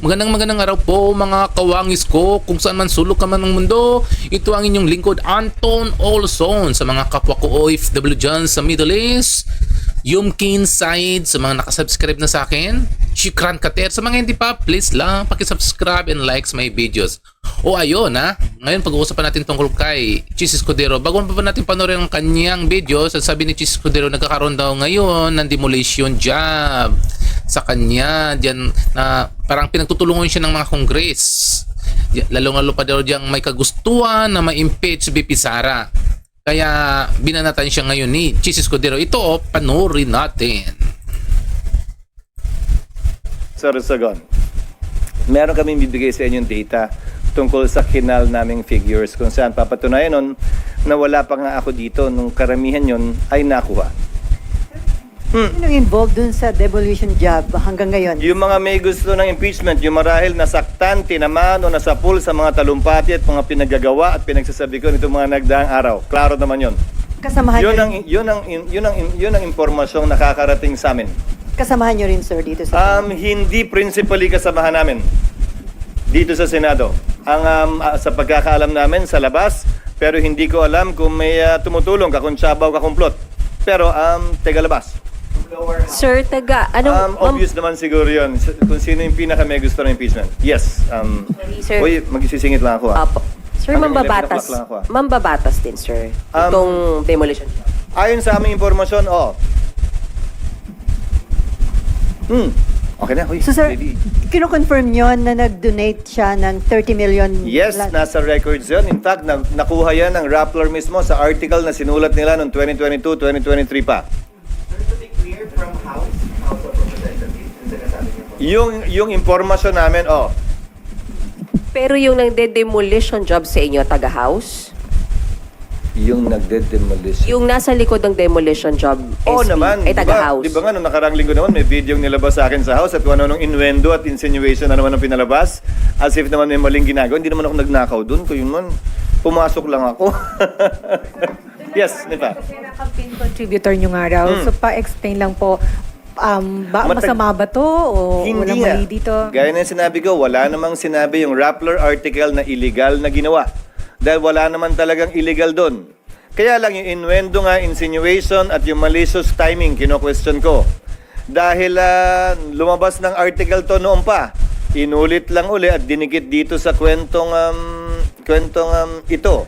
Magandang magandang araw po mga kawangis ko kung saan man sulok ka man ng mundo. Ito ang inyong lingkod Anton Olson sa mga kapwa ko OFW dyan sa Middle East. Yumkin Said sa mga nakasubscribe na sa akin. Shikran Kater sa mga hindi pa, please lang pakisubscribe and likes my videos. O ayun ha, ngayon pag-uusapan natin tungkol kay Chis Escudero. Bago pa ba natin panoorin ang kanyang videos, sabi ni Chis Escudero nagkakaroon daw ngayon ng demolition job sa kanya diyan na parang pinagtutulungan siya ng mga kongres. Lalong-lalo pa daw diyang may kagustuhan na ma-impeach si BP Sara. Kaya binanatan siya ngayon ni Chis Escudero. Ito oh, panoorin natin. Sir Sagon, meron kaming bibigay sa inyong data tungkol sa kinal naming figures kung saan papatunayan nun na wala pa nga ako dito nung karamihan yon ay nakuha. Sino involved dun sa devolution job hanggang ngayon? Yung mga may gusto ng impeachment, yung marahil nasaktan, tinamaan o nasapul sa mga talumpati at mga pinagagawa at pinagsasabi ko nitong mga nagdaang araw. Klaro naman yon. Kasamahan Yun ang, yun ang, yun ang, yun ang impormasyong nakakarating sa amin. kasamahan nyo rin, sir, dito sa... Um, hindi principally kasamahan namin dito sa Senado. Ang um, ah, sa pagkakaalam namin sa labas, pero hindi ko alam kung may ah, tumutulong, kakuntsabaw, kakumplot. Pero um, tega labas. Sir, taga, anong... Um, obvious naman siguro yun s- kung sino yung pinaka may gusto ng impeachment. Yes. Um, Sir. Uy, magsisingit lang ako ah. Apo. Sir, Hanggang 11 mambabatas. o'clock lang ako, ah. Mambabatas din, sir. Um, Itong demolition. Ayon sa aming impormasyon, oh. Hmm. Okay na, huy. So, sir, ready. kino-confirm nyo na nag-donate siya ng 30 million... Yes, la- nasa records yun. In fact, na, nakuha yan ng Rappler mismo sa article na sinulat nila noong 2022-2023 pa. Yung, yung impormasyon namin, oh, Pero yung nagde-demolition job sa inyo, taga-house? yung nagde-demolition. Yung nasa likod ng demolition job, Oo SP, naman. ay taga-house? Di ba nga, nung nakarang linggo naman, may video yung nilabas sa akin sa house at kung ano nung innuendo at insinuation na naman ang pinalabas. As if naman may maling ginagawa. Hindi naman ako nagnakaw doon. Kung yun man, pumasok lang ako. yes, di ba? campaign contributor nyo nga raw. Hmm. So, pa-explain lang po, um, ba, Matag- masama ba to o walang nga. mali dito? Gaya na sinabi ko, wala namang sinabi yung Rappler article na illegal na ginawa. Dahil wala naman talagang illegal doon. Kaya lang yung innuendo nga, insinuation at yung malicious timing, kino-question ko. Dahil ah, lumabas ng article to noon pa, inulit lang uli at dinikit dito sa kwentong, um, kwentong um, ito.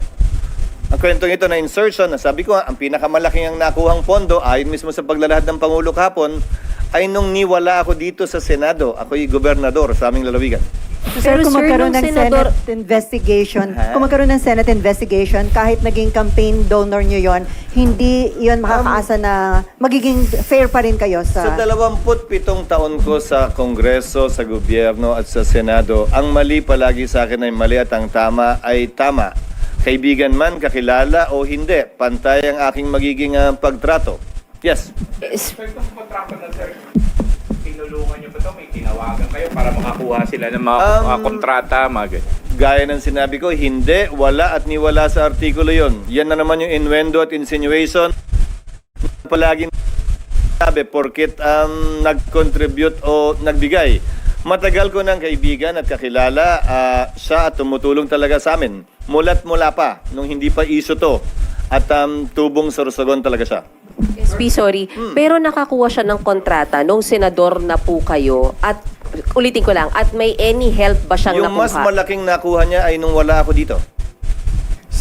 Ang kwentong ito na insertion, na sabi ko ang pinakamalaking ang nakuhang pondo, ayon mismo sa paglalahad ng Pangulo kahapon, ay nung niwala ako dito sa Senado. Ako'y gobernador sa aming lalawigan. So, sir, Pero, kung magkaroon ng senador- Senate investigation, Ha? kung magkaroon ng Senate investigation, kahit naging campaign donor nyo yon, hindi yon makakaasa na magiging fair pa rin kayo Sa sa... 27 taon ko sa Kongreso, sa gobyerno at sa Senado, ang mali palagi sa akin ay mali at ang tama ay tama. Kaibigan man, kakilala o hindi, pantay ang aking magiging ah, pagtrato. Yes. Is- Sir, itong kontrata na sir, tinulungan niyo ba ito? May tinawagan kayo para makakuha sila ng mga, Um, mga kontrata, mga ganyan. Gaya ng sinabi ko, hindi, wala at niwala sa artikulo yon. Yan na naman yung innuendo at insinuation. Palaging sabi, porkit um, nag-contribute o nagbigay. Matagal ko ng kaibigan at kakilala ah, siya at tumutulong talaga sa amin. Mulat mula pa, nung hindi pa iso to. At um, tubong sorsogon talaga siya. SP, sorry. Hmm. Pero nakakuha siya ng kontrata nung senador na po kayo at ulitin ko lang, at may any help ba siyang Yung mas nakuha? malaking nakuha niya ay nung wala ako dito.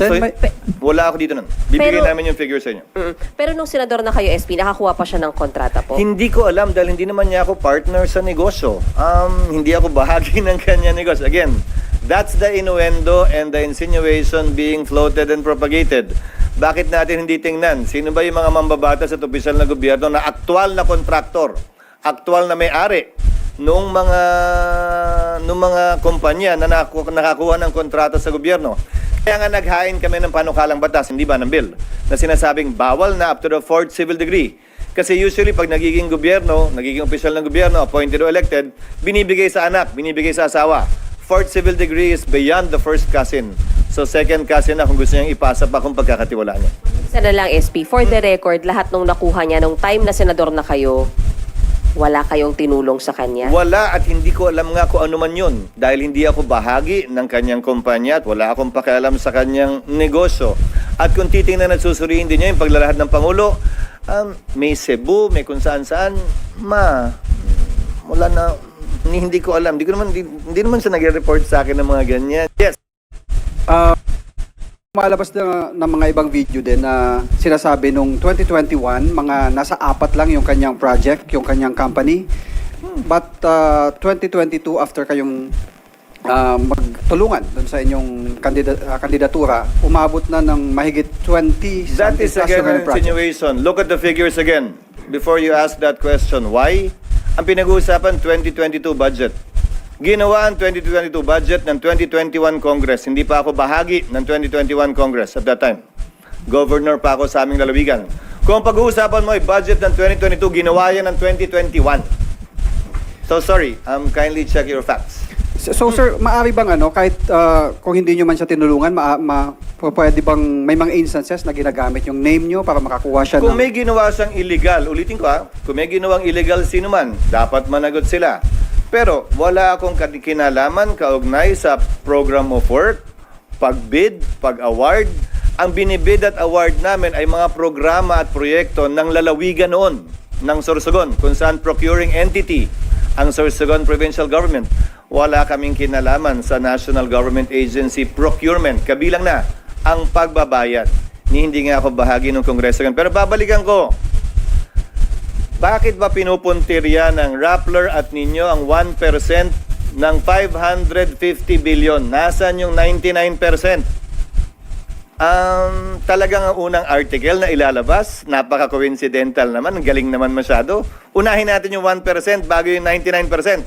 Sir, So, may- wala ako dito nun. Bibigay Pero- namin yung figure sa inyo. Mm. Pero nung senador na kayo, SP, nakakuha pa siya ng kontrata po? Hindi ko alam dahil hindi naman niya ako partner sa negosyo. Um, hindi ako bahagi ng kanya negosyo. Again, that's the innuendo and the insinuation being floated and propagated. Bakit natin hindi tingnan? Sino ba yung mga mambabatas at opisyal na gobyerno na aktual na kontraktor, aktual na may-ari nung mga nung mga kumpanya na naku- nakakuha ng kontrata sa gobyerno. Kaya nga naghain kami ng panukalang batas, hindi ba ng bill, na sinasabing bawal na up to the fourth civil degree. Kasi usually pag nagiging gobyerno, nagiging opisyal ng gobyerno, appointed or elected, binibigay sa anak, binibigay sa asawa. Fourth civil degree is beyond the first cousin. So second cousin na kung gusto niyang ipasa pa kung pagkakatiwalaan niya. Isa na lang, SP. For the record, lahat nung nakuha niya nung time na senador na kayo, Wala kayong tinulong sa kanya? Wala at hindi ko alam nga kung ano man yun dahil hindi ako bahagi ng kanyang kumpanya at wala akong pakialam sa kanyang negosyo. At kung titingnan at susuriin din niya yung paglalahad ng Pangulo, um, may Cebu, may kung saan saan, ma, wala na, ni- hindi ko alam. Hindi, ko naman, hindi, hindi naman siya nag-report sa akin ng mga ganyan. Yes, Ah, Malabas na ng mga ibang video din na sinasabi nung 2021, mga nasa apat lang yung kanyang project, yung kanyang company. But uh, 2022, after kayong uh, magtulungan dun sa inyong kandida- ah, kandidatura, umabot na ng mahigit 20 That is again an insinuation. Look at the figures again before you ask that question. Why? Ang pinag-uusapan 2022 budget. Ginawa ang 2022 budget ng 2021 Congress. Hindi pa ako bahagi ng 2021 Congress at that time. Governor pa ako sa aming lalawigan. Kung pag-uusapan mo ay budget ng 2022, ginawa yan ng 2021. So sorry, um, kindly check your facts. So, so, sir, maari bang ano, kahit uh, kung hindi nyo man siya tinulungan, ma, ma, pwede bang may mga instances na ginagamit yung name nyo para makakuha siya Kung ng... may ginawa siyang illegal, ulitin ko ha, kung may ginawang illegal sino man, dapat managot sila. Pero wala akong kinalaman kaugnay sa program of work, pagbid, pag-award. Ang binibid at award namin ay mga programa at proyekto ng lalawigan noon ng Sorsogon, kung saan procuring entity ang Sorsogon Provincial Government. Wala kaming kinalaman sa National Government Agency procurement. Kabilang na ang pagbabayad. Ni hindi nga ako bahagi ng Kongreso. Pero babalikan ko. Bakit ba pinupuntirya ng Rappler at ninyo ang 1% ng 550 billion? Nasaan yung 99%? Um, talagang ang unang article na ilalabas, napaka-coincidental naman, galing naman masyado. Unahin natin yung 1% bago yung 99%.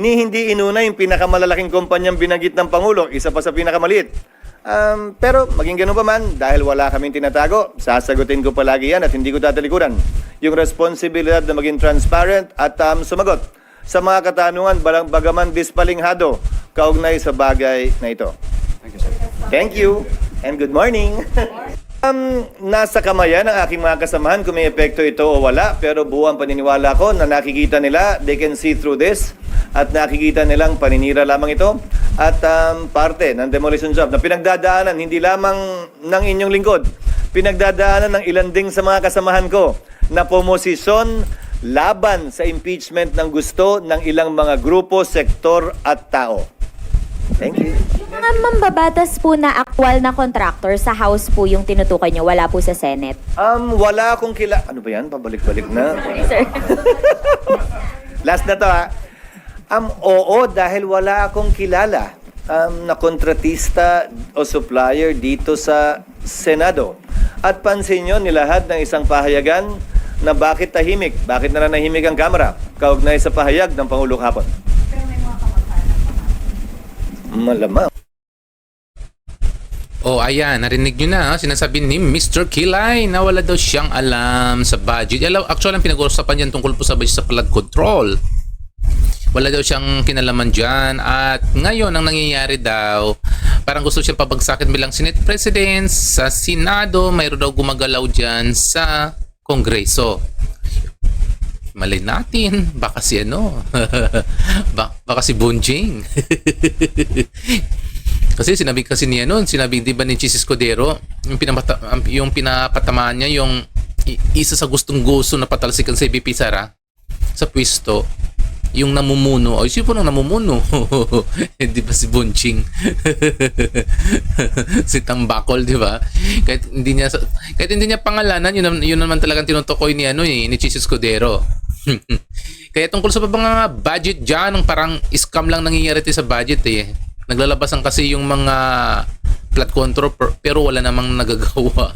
Ni hindi inuna yung pinakamalalaking kumpanyang binagit ng Pangulo, isa pa sa pinakamaliit. Um, pero maging ganun pa man, dahil wala kaming tinatago, sasagutin ko palagi yan at hindi ko tatalikuran. Yung responsibilidad na maging transparent at um, sumagot sa mga katanungan balang bagaman dispalinghado kaugnay sa bagay na ito. Thank you, sir. Thank you and good morning. um, nasa kamayan ng aking mga kasamahan kung may epekto ito o wala pero buwang paniniwala ko na nakikita nila, they can see through this at nakikita nilang paninira lamang ito at um, parte ng demolition job na pinagdadaanan hindi lamang ng inyong lingkod, pinagdadaanan ng ilan ding sa mga kasamahan ko na pomosisyon laban sa impeachment ng gusto ng ilang mga grupo, sektor at tao. Thank you. Yung mga mambabatas po na aktwal na contractor sa House po yung tinutukoy nyo, wala po sa Senate. Um, wala akong kila... Ano ba yan? Pabalik-balik na. Sir. Last na to ha. Um, oo, dahil wala akong kilala um, na kontratista o supplier dito sa Senado. At pansin nyo, nilahad ng isang pahayagan na bakit tahimik, bakit nananahimik ang Kamara kaugnay sa pahayag ng Pangulo kahapon. Malamang. Oh, ayan, narinig nyo na, sinasabi ni Mr. Kilay na wala daw siyang alam sa budget. Alam, actually, ang pinag-uusapan yan tungkol po sa budget sa flood control. Wala daw siyang kinalaman dyan. At ngayon, ang nangyayari daw, parang gusto siyang pabagsakin bilang Senate President sa Senado. Mayroon daw gumagalaw dyan sa Kongreso. Malay natin, baka si ano, ba- baka si Bunjing. Kasi sinabi kasi niya noon, sinabi di ba ni Chis Escudero, yung, pinapata, yung pinapatamaan niya yung isa sa gustong gusto na patalsikan sa BP Sara sa pwesto, yung namumuno. Ay, sino po nang namumuno? di ba si Bunching? si Tambakol, di ba? Kahit hindi niya kahit hindi niya pangalanan, yun, yun naman talagang tinutukoy ni ano eh, ni Chis Escudero. Kaya tungkol sa mga budget dyan, ang parang scam lang nangyayari sa budget eh. Naglalabasan kasi yung mga flood control per- pero wala namang nagagawa.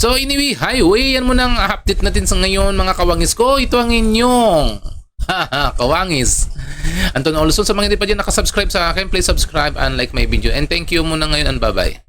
So anyway, highway, yan mo nang update natin sa ngayon mga kawangis ko. Ito ang inyong kawangis. Anton Olson, sa mga hindi pa dyan nakasubscribe sa akin, please subscribe and like my video. And thank you muna ngayon and bye-bye.